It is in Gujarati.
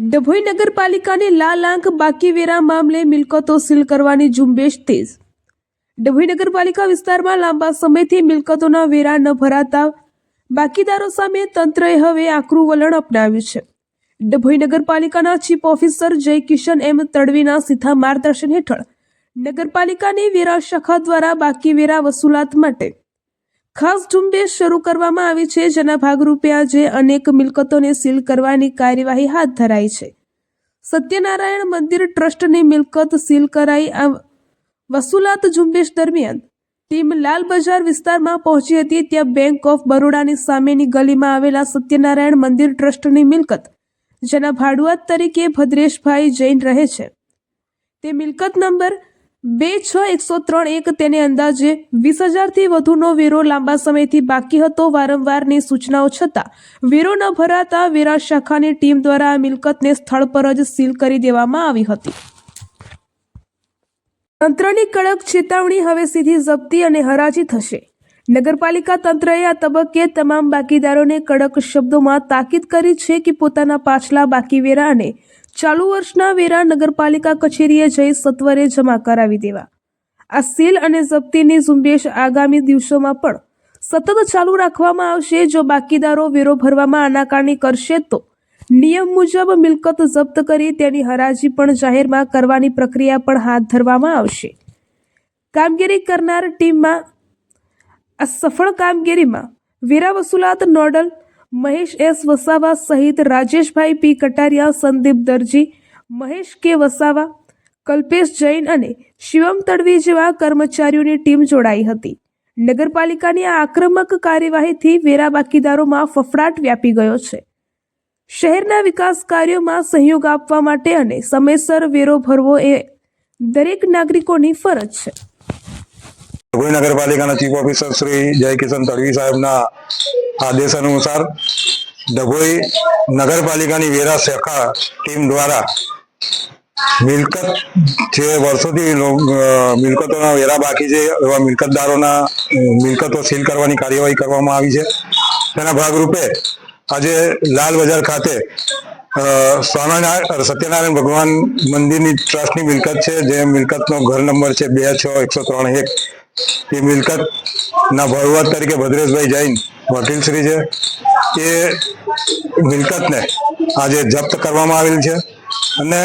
ડભોઈ નગરપાલિકાની લાલ આંક બાકી વેરા મામલે મિલકતો સીલ કરવાની ઝુંબેશ તેજ. ડભોઈ નગરપાલિકા વિસ્તારમાં લાંબા સમયથી મિલકતોના વેરા ન ભરાતા બાકીદારો સામે તંત્રએ હવે આકરું વલણ અપનાવ્યું છે. ડભોઈ નગરપાલિકાના ચીફ ઓફિસર જય કિશન એમ તડવીના સીધા માર્ગદર્શન હેઠળ નગરપાલિકાની વેરા શાખા દ્વારા બાકી વેરા વસૂલાત માટે ખાસ ઝુંબેશ શરૂ કરવામાં આવી છે, જેના ભાગરૂપે આજે અનેક મિલકતોને સીલ કરવાની કાર્યવાહી હાથ ધરાઈ છે. સત્યનારાયણ મંદિર ટ્રસ્ટની મિલકત સીલ કરાઈ આ વસૂલાત ઝુંબેશ દરમિયાન ટીમ લાલ બજાર વિસ્તારમાં પહોંચી હતી, ત્યાં બેંક ઓફ બરોડાની સામેની ગલીમાં આવેલા સત્યનારાયણ મંદિર ટ્રસ્ટની મિલકત, જેના ભાડુઆત તરીકે ભદ્રેશભાઈ જૈન રહે છે. તે મિલકત નંબર બે છ એકસો ત્રણ એક તેને અંદાજે વીસ હજારથી વધુનો વેરો લાંબા સમયથી બાકી હતો. વારંવારની સૂચનાઓ છતાં વેરો ન ભરાતા વેરા શાખાની ટીમ દ્વારા આ મિલકતને સ્થળ પર જ સીલ કરી દેવામાં આવી હતી. તંત્રની કડક ચેતવણી હવે સીધી જપ્તી અને હરાજી થશે. નગરપાલિકા તંત્રએ આ તબક્કે તમામ બાકીદારોને કડક શબ્દોમાં તાકીદ કરી છે કે પોતાના પાછલા બાકી વેરા અને ચાલુ વર્ષના વેરા નગરપાલિકા કચેરીએ જઈ સત્વરે જમા કરાવી દેવા. આ સીલ અને જપ્તીની ઝુંબેશ આગામી દિવસોમાં પણ સતત ચાલુ રાખવામાં આવશે. જો બાકીદારો વેરો ભરવામાં આનાકાની કરશે તો નિયમ મુજબ મિલકત જપ્ત કરી તેની હરાજી પણ જાહેરમાં કરવાની પ્રક્રિયા પણ હાથ ધરવામાં આવશે. કામગીરી કરનાર ટીમમાં આ સફળ કામગીરીમાં વેરા વસૂલાત નોડલ મહેશ એસ વસાવા સહિત રાજેશભાઈ પી કટારિયા, સંદીપ દરજી, મહેશ કે વસાવા, કલ્પેશ જૈન અને શિવમ તડવી જેવા કર્મચારીઓની ટીમ જોડાઈ હતી. નગરપાલિકાની આ આક્રમક કાર્યવાહીથી વેરા બાકીદારોમાં ફફડાટ વ્યાપી ગયો છે. શહેરના વિકાસ કાર્યોમાં સહયોગ આપવા માટે અને સમયસર વેરો ભરવો એ દરેક નાગરિકોની ફરજ છે. નગરપાલિકાના ચીફ ઓફિસર શ્રી જયકિશન તડવી સાહેબના આદેશ અનુસાર ડભોઈ નગરપાલિકાની વેરા શાખા ટીમ દ્વારા મિલકત જે વર્ષોથી મિલકતોના વેરા બાકી છે, એવા મિલકતદારોના મિલકતો સીલ કરવાની કાર્યવાહી કરવામાં આવી છે. તેના ભાગરૂપે આજે લાલ બજાર ખાતે સ્વામિનારાયણ, સત્યનારાયણ ભગવાન મંદિરની ટ્રસ્ટની મિલકત છે, જે મિલકતનો ઘર નંબર છે બે છ એકસો ત્રણ એક. એ મિલકતના ભરવાદ તરીકે ભદ્રેશભાઈ જૈન વકીલ શ્રી છે એ મિલકતને આજે જપ્ત કરવામાં આવેલ છે. અને